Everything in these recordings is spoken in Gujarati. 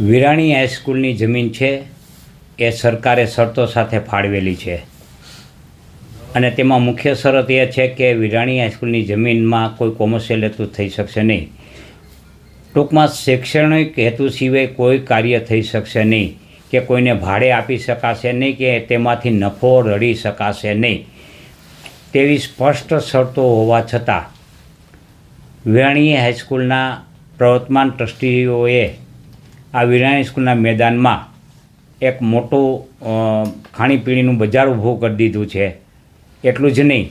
વિરાણી હાઈસ્કૂલની જમીન છે, એ સરકારે શરતો સાથે ફાળવેલી છે. અને તેમાં મુખ્ય શરત એ છે કે વિરાણી હાઈસ્કૂલની જમીનમાં કોઈ કોમર્શિયલ હેતુ થઈ શકશે નહીં. ટૂંકમાં શૈક્ષણિક હેતુ સિવાય કોઈ કાર્ય થઈ શકશે નહીં કે કોઈને ભાડે આપી શકાશે નહીં કે તેમાંથી નફો રળી શકાશે નહીં. તેવી સ્પષ્ટ શરતો હોવા છતાં, વિરાણી હાઈસ્કૂલના પ્રવર્તમાન ટ્રસ્ટીઓએ આ વિરાણી સ્કૂલના મેદાનમાં એક મોટું ખાણીપીણીનું બજાર ઊભું કરી દીધું છે. એટલું જ નહીં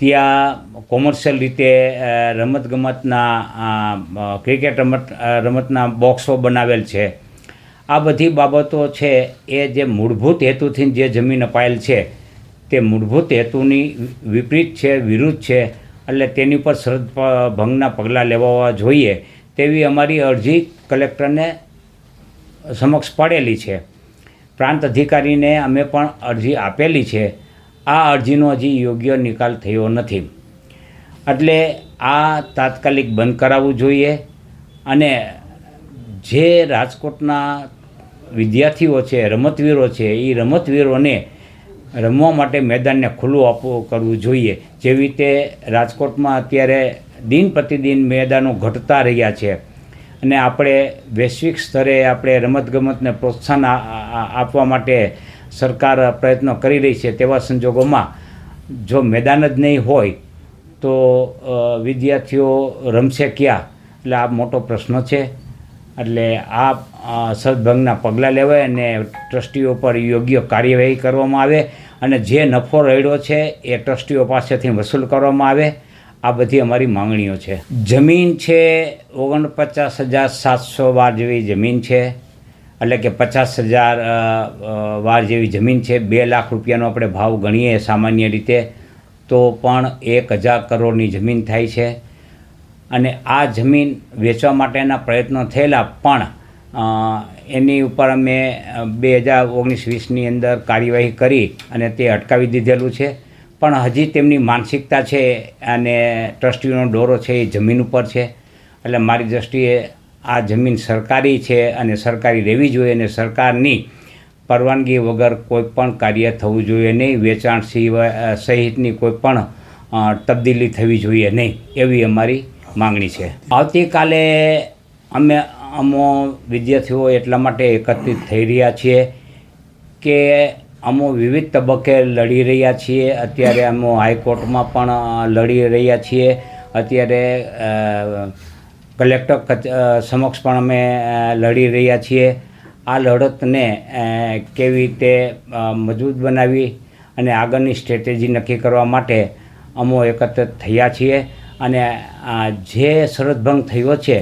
ત્યાં કોમર્શિયલ રીતે રમતગમતના ક્રિકેટ રમત રમતના બોક્સો બનાવેલ છે. આ બધી બાબતો છે એ જે મૂળભૂત હેતુથી જે જમીન અપાયેલ છે, તે મૂળભૂત હેતુની વિપરીત છે, વિરુદ્ધ છે. એટલે તેની પર શ્રદ્ધ ભંગના પગલાં લેવા જોઈએ. તેવી અમારી અરજી કલેક્ટરને સમક્ષ પડેલી છે. પ્રાંત અધિકારીને અમે પણ અરજી આપેલી છે. આ અરજીનો હજી યોગ્ય નિકાલ થયો નથી. એટલે આ તાત્કાલિક બંધ કરાવવું જોઈએ અને જે રાજકોટના વિદ્યાર્થીઓ છે, રમતવીરો છે એ રમતવીરોને રમવા માટે મેદાનને ખુલ્લું આપવું કરવું જોઈએ. જેવી રીતે રાજકોટમાં અત્યારે દિન પ્રતિદિન મેદાનો ઘટતા રહ્યા છે. અને આપણે વૈશ્વિક સ્તરે આપણે રમતગમતને પ્રોત્સાહન આપવા માટે સરકાર પ્રયત્નો કરી રહી છે તેવા સંજોગોમાં. જો મેદાન જ નહીં હોય, તો વિદ્યાર્થીઓ રમશે ક્યાં? એટલે આ મોટો પ્રશ્ન છે. એટલે આ સદભંગના પગલાં લેવાય અને ટ્રસ્ટીઓ પર યોગ્ય કાર્યવાહી કરવામાં આવે. અને જે નફો રહ્યો છે એ ટ્રસ્ટીઓ પાસેથી વસૂલ કરવામાં આવે. આ બધી અમારી માંગણીઓ છે. જમીન છે, ઓગણપચાસ હજાર સાતસો વાર જેવી જમીન છે. એટલે કે પચાસ હજાર વાર જેવી જમીન છે. બે લાખ રૂપિયાનો આપણે ભાવ ગણીએ સામાન્ય રીતે, તો પણ એક હજાર કરોડની જમીન થાય છે. અને આ જમીન વેચવા માટેના પ્રયત્નો થયેલા, પણ એની ઉપર અમે બે હજાર ઓગણીસ વીસની અંદર કાર્યવાહી કરી અને તે અટકાવી દીધેલું છે. પણ હજી તેમની માનસિકતા છે અને ટ્રસ્ટીનો ડોરો છે એ જમીન ઉપર છે. એટલે મારી દૃષ્ટિએ આ જમીન સરકારી છે અને સરકારી રહેવી જોઈએ અને સરકારની પરવાનગી વગર કોઈ પણ કાર્ય થવું જોઈએ નહીં. વેચાણ સિવાય સહિતની કોઈ પણ તબદીલી થવી જોઈએ નહીં એવી અમારી માંગણી છે. આવતીકાલે અમે, અમો વિદ્યાર્થીઓ એટલા માટે એકત્રિત થઈ રહ્યા છીએ કે અમો વિવિધ તબક્કે લડી રહ્યા છીએ. અત્યારે અમો હાઈકોર્ટમાં પણ લડી રહ્યા છીએ. અત્યારે કલેક્ટર સમક્ષ પણ અમે લડી રહ્યા છીએ. આ લડતને કેવી રીતે મજબૂત બનાવી અને આગળની સ્ટ્રેટેજી નક્કી કરવા માટે અમો એકત્રિત થયા છીએ અને જે શરતભંગ થયો છે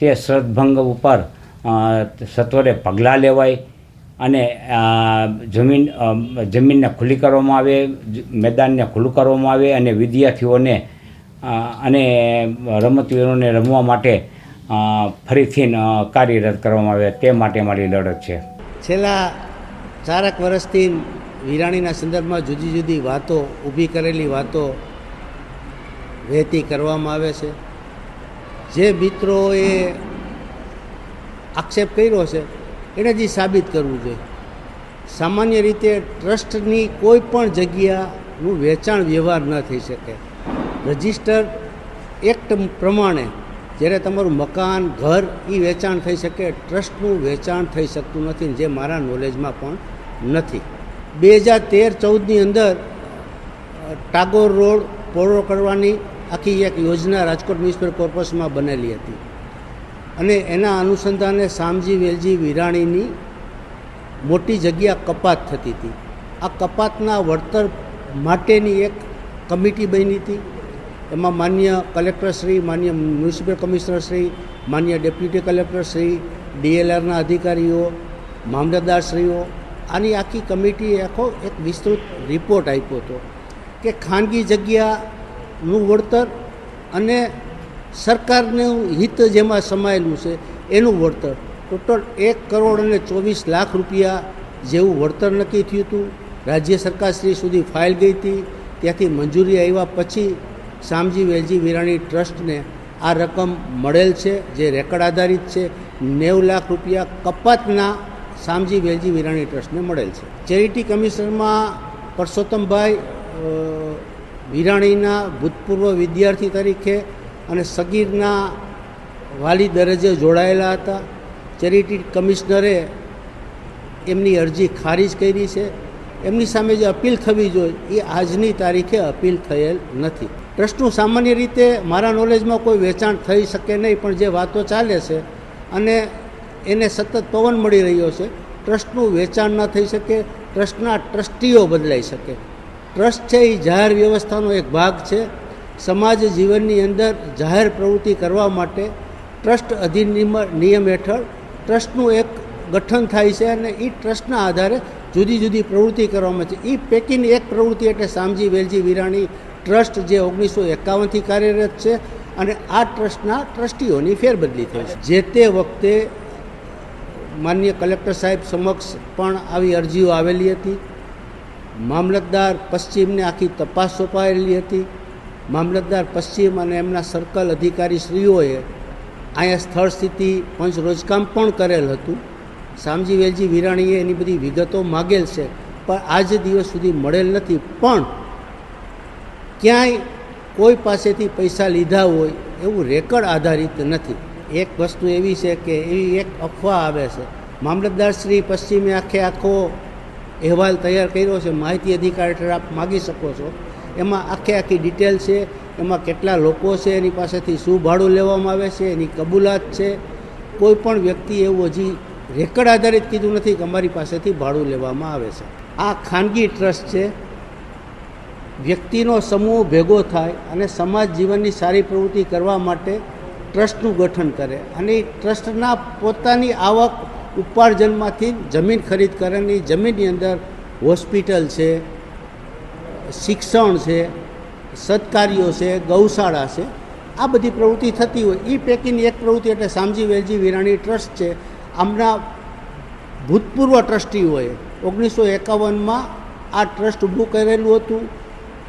તે શરતભંગ ઉપર સત્વરે પગલાં લેવાય. અને જમીન જમીનને ખુલ્લી કરવામાં આવે મેદાનને ખુલ્લું કરવામાં આવે અને વિદ્યાર્થીઓને અને રમતવીરોને રમવા માટે ફરીથી કાર્યરત કરવામાં આવે. તે માટે મારી લડત છે. છેલ્લા ચારક વર્ષથી વિરાણીના સંદર્ભમાં જુદી જુદી વાતો, ઊભી કરેલી વાતો વહેતી કરવામાં આવે છે. જે મિત્રોએ આક્ષેપ કર્યો છે એણે જ સાબિત કરવું જોઈએ. સામાન્ય રીતે ટ્રસ્ટની કોઈ પણ જગ્યાનું વેચાણ વ્યવહાર ન થઈ શકે. રજિસ્ટર એક્ટ પ્રમાણે જ્યારે તમારું મકાન, ઘર એ વેચાણ થઈ શકે, ટ્રસ્ટનું વેચાણ થઈ શકતું નથી જે મારા નોલેજમાં પણ નથી. બે હજાર તેર ચૌદની અંદર ટાગોર રોડ પહોળો કરવાની આખી એક યોજના રાજકોટ મ્યુનિસિપલ કોર્પોરેશનમાં બનેલી હતી. અને એના અનુસંધાને શામજી વેલજી વિરાણીની મોટી જગ્યા કપાત થતી હતી. આ કપાતના વળતર માટેની એક કમિટી બની હતી. એમાં માન્ય કલેક્ટરશ્રી માન્ય મ્યુનિસિપલ કમિશનરશ્રી માન્ય ડેપ્યુટી કલેક્ટરશ્રી ડીએલઆરના અધિકારીઓ મામલતદારશ્રીઓ આની આખી કમિટીએ આખો એક વિસ્તૃત રિપોર્ટ આપ્યો હતો કે ખાનગી જગ્યાનું વળતર અને સરકારનું હિત જેમાં સમાયેલું છે, એનું વળતર. ટોટલ એક કરોડ અને ચોવીસ લાખ રૂપિયા જેવું વળતર નક્કી થયું હતું. રાજ્ય સરકારશ્રી સુધી ફાઇલ ગઈ હતી. ત્યાંથી મંજૂરી આવ્યા પછી શામજી વેલજી વિરાણી ટ્રસ્ટને આ રકમ મળેલ છે, જે રેકર્ડ આધારિત છે. નેવ લાખ રૂપિયા કપાતના શામજી વેલજી વિરાણી ટ્રસ્ટને મળેલ છે. ચેરિટી કમિશનરમાં પરસોત્તમભાઈ વિરાણીના ભૂતપૂર્વ વિદ્યાર્થી તરીકે અને સગીરના વાલી દરજ્જે જોડાયેલા હતા. ચેરિટી કમિશનરે એમની અરજી ખારીજ કરી છે. એમની સામે જે અપીલ થવી જોઈએ, એ આજની તારીખે અપીલ થયેલ નથી. ટ્રસ્ટનું સામાન્ય રીતે મારા નોલેજમાં કોઈ વેચાણ થઈ શકે નહીં, પણ જે વાતો ચાલે છે અને એને સતત પવન મળી રહ્યો છે, ટ્રસ્ટનું વેચાણ ન થઈ શકે, ટ્રસ્ટના ટ્રસ્ટીઓ બદલાઈ શકે. ટ્રસ્ટ છે એ જાહેર વ્યવસ્થાનો એક ભાગ છે. સમાજ જીવનની અંદર જાહેર પ્રવૃત્તિ કરવા માટે ટ્રસ્ટ અધિનિયમ નિયમ હેઠળ ટ્રસ્ટનું એક ગઠન થાય છે અને એ ટ્રસ્ટના આધારે જુદી જુદી પ્રવૃત્તિ કરવામાં છે. એ પૈકીની એક પ્રવૃત્તિ એટલે શામજી, વેલજી, વિરાણી ટ્રસ્ટ જે ઓગણીસો એકાવનથી કાર્યરત છે અને આ ટ્રસ્ટના ટ્રસ્ટીઓની ફેરબદલી થઈ છે. જે તે વખતે માન્ય કલેક્ટર સાહેબ સમક્ષ પણ આવી અરજીઓ આવેલી હતી. મામલતદાર પશ્ચિમને આખી તપાસ સોંપાયેલી હતી. મામલતદાર પશ્ચિમ અને એમના સર્કલ અધિકારી શ્રીઓએ અહીંયા સ્થળ સ્થિતિ, પંચ રોજકામ પણ કરેલ હતું. શામજી વેલજી વિરાણીએ એની બધી વિગતો માગેલ છે, પણ આજ દિવસ સુધી મળેલ નથી. પણ ક્યાંય કોઈ પાસેથી પૈસા લીધા હોય એવું રેકર્ડ આધારિત નથી. એક વસ્તુ એવી છે કે એવી એક અફવા આવે છે. મામલતદાર શ્રી પશ્ચિમે આખે આખો અહેવાલ તૈયાર કર્યો છે. માહિતી અધિકાર હેઠળ આપ માગી શકો છો. એમાં આખે આખી ડિટેલ છે, એમાં કેટલા લોકો છે, એની પાસેથી શું ભાડું લેવામાં આવે છે, એની કબૂલાત છે. કોઈ પણ વ્યક્તિ એવું હજી રેકર્ડ આધારિત કીધું નથી કે અમારી પાસેથી ભાડું લેવામાં આવે છે. આ ખાનગી ટ્રસ્ટ છે. વ્યક્તિનો સમૂહ ભેગો થાય અને સમાજ જીવનની સારી પ્રવૃત્તિ કરવા માટે ટ્રસ્ટનું ગઠન કરે અને એ ટ્રસ્ટના પોતાની આવક ઉપાર્જનમાંથી જમીન ખરીદ કરે જમીનની અંદર હોસ્પિટલ છે શિક્ષણ છે, સત્કાર્યો છે, ગૌશાળા છે, આ બધી પ્રવૃત્તિ થતી હોય. એ પૈકીની એક પ્રવૃત્તિ એટલે સામજી વેલજી વિરાણી ટ્રસ્ટ છે. આમના ભૂતપૂર્વ ટ્રસ્ટીઓએ ઓગણીસો એકાવનમાં આ ટ્રસ્ટ ઊભું કરેલું હતું.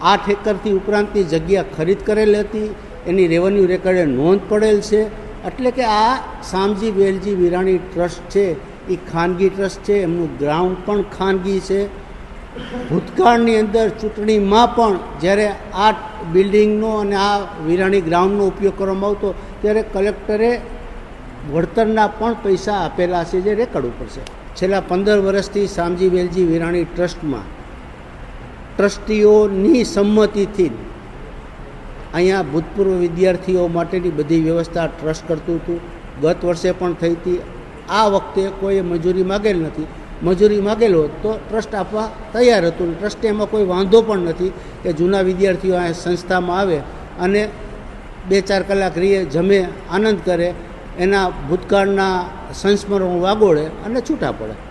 આઠ એકરથી ઉપરાંતની જગ્યા ખરીદ કરેલી હતી. એની રેવન્યુ રેકર્ડે નોંધ પડેલ છે. એટલે કે આ શામજી વેલજી વિરાણી ટ્રસ્ટ છે. એ ખાનગી ટ્રસ્ટ છે. એમનું ગ્રાઉન્ડ પણ ખાનગી છે. ભૂતકાળની અંદર ચૂંટણીમાં પણ જ્યારે આ બિલ્ડિંગનો અને આ વિરાણી ગ્રાઉન્ડનો ઉપયોગ કરવામાં આવતો, ત્યારે કલેક્ટરે વળતરના પણ પૈસા આપેલા છે જે રેકર્ડ ઉપર છે. છેલ્લા પંદર વર્ષથી શામજી વેલજી વિરાણી ટ્રસ્ટમાં ટ્રસ્ટીઓની સંમતિથી અહીંયા ભૂતપૂર્વ વિદ્યાર્થીઓ માટેની બધી વ્યવસ્થા ટ્રસ્ટ કરતું હતું. ગત વર્ષે પણ થઈ હતી. આ વખતે કોઈએ મજૂરી માગેલ નથી. મજૂરી માગેલો તો ટ્રસ્ટ આપવા તૈયાર હતું. ટ્રસ્ટે એમાં કોઈ વાંધો પણ નથી કે જૂના વિદ્યાર્થીઓ આ સંસ્થામાં આવે અને બે ચાર કલાક રીએ જમે, આનંદ કરે, એના ભૂતકાળના સંસ્મરણો વાગોળે અને છૂટા પડે.